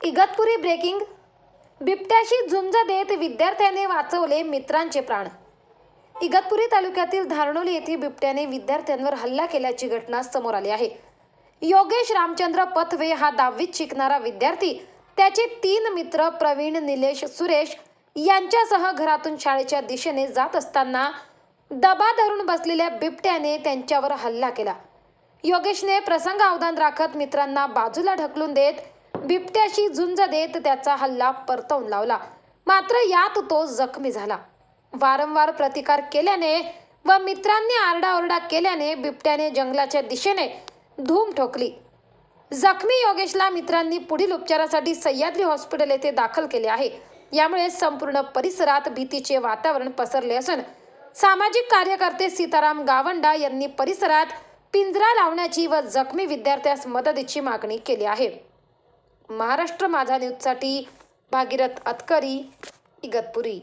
Igatpuri breaking बिबट्याशी झुंज देत विद्यार्थ्याने वाचवले मित्रांचे प्राण. इगतपुरी तालुक्यातील धारणोली येथे बिबट्याने विद्यार्थ्यांवर हल्ला केल्याची घटना समोर आली आहे. योगेश रामचंद्र पथवे हा दहावीत शिकणारा विद्यार्थी त्याचे तीन मित्र प्रवीण निलेश सुरेश यांच्यासह घरातून शाळेच्या दिशेने जात असताना दबा धरून बसलेल्या बिबट्याने त्यांच्यावर हल्ला केला. योगेशने प्रसंग अवधान राखत मित्रांना बाजूला ढकलून देत बिबट्याशी झुंज देत त्याचा हल्ला परतवून लावला. मात्र यात तो जखमी झाला. वारंवार प्रतिकार केल्याने व मित्रांनी आरडाओरडा केल्याने बिबट्याने जंगलाच्या दिशेने धूम ठोकली. जखमी योगेशला मित्रांनी पुढील उपचारासाठी सह्याद्री हॉस्पिटल येथे दाखल केले आहे. यामुळे संपूर्ण परिसरात भीतीचे वातावरण पसरले असून सामाजिक कार्यकर्ते सीताराम गावंडा यांनी परिसरात पिंजरा लावण्याची व जखमी विद्यार्थ्यास मदतीची मागणी केली आहे. महाराष्ट्र माझा न्यूजसाठी भागीरथ अतकरी इगतपुरी.